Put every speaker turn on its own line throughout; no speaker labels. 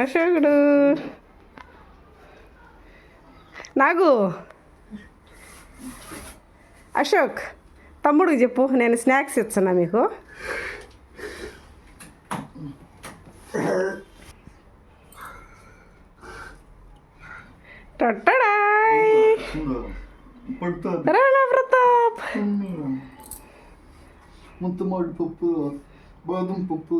అశోకుడు. నాగు. అశోక్ తమ్ముడికి చెప్పు నేను స్నాక్స్ ఇస్తున్నా మీకు. టొట్టడాయ్. రాణా ప్రతాప్.
ముత్తమాడి పప్పు బాదం పప్పు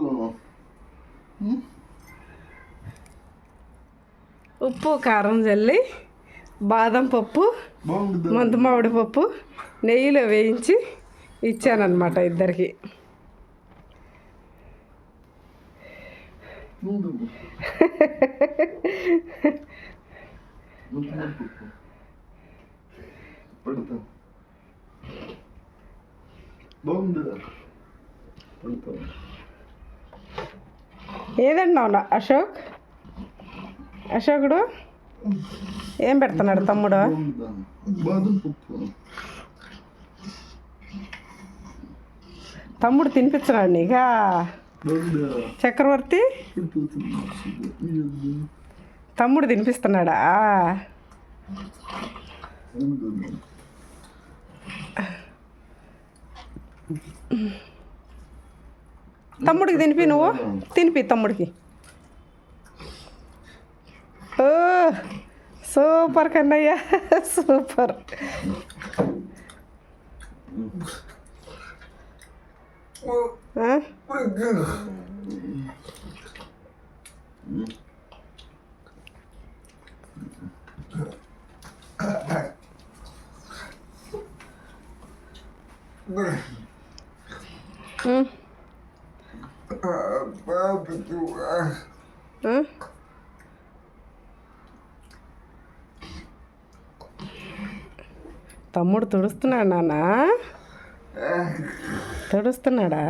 ఉప్పు కారం జల్లి బాదం పప్పు మందు మామిడి పప్పు నెయ్యిలో వేయించి ఇచ్చానన్నమాట ఇద్దరికి. ఏదండి అశోక్? అశోకుడు? ఏం పెడుతున్నాడు తమ్ముడు? తమ్ముడు తినిపించినాడు నీకా? చక్రవర్తి? తమ్ముడు తినిపిస్తున్నాడా? తమ్ముడికి తినిపి నువ్వు. తినిపి తమ్ముడికి. సూపర్ కన్నయ్య సూపర్ ఆ? ఉమ్. తమ్ముడు తుడుస్తున్నాడు నాన్న. తుడుస్తున్నాడా?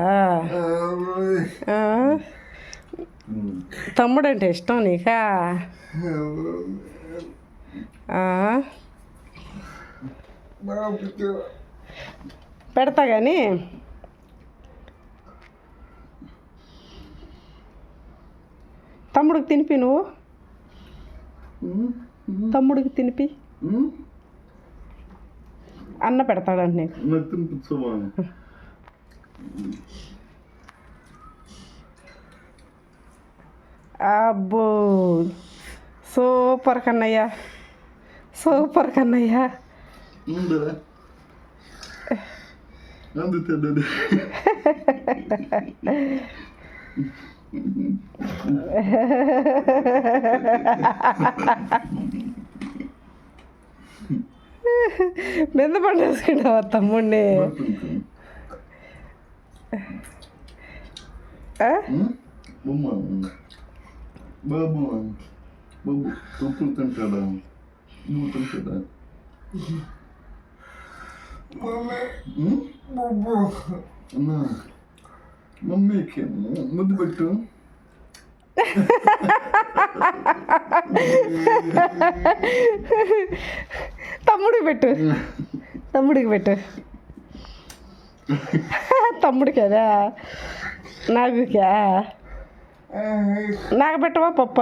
తమ్ముడు అంటే ఇష్టం నీకా? పెడతా కానీ తమ్ముడికి తినిపి నువ్వు. తమ్ముడికి తినిపి. అన్న పెడతాడంట నీకు అబ్బో! సూపర్ కన్నయ్య. సూపర్ కన్నయ్య.
అందుతుంది
మీద పండేసుకుంటావా తమ్ముడిని.
బాబు బాబు తప్పులు తింటాడా? నువ్వు తింటాడా? మమ్మీకి ముద్దు పెట్టు.
తమ్ముడికి పెట్టు. తమ్ముడికి పెట్టు. తమ్ముడికి అదా? నాకుకా నాకు పెట్టవా పప్ప?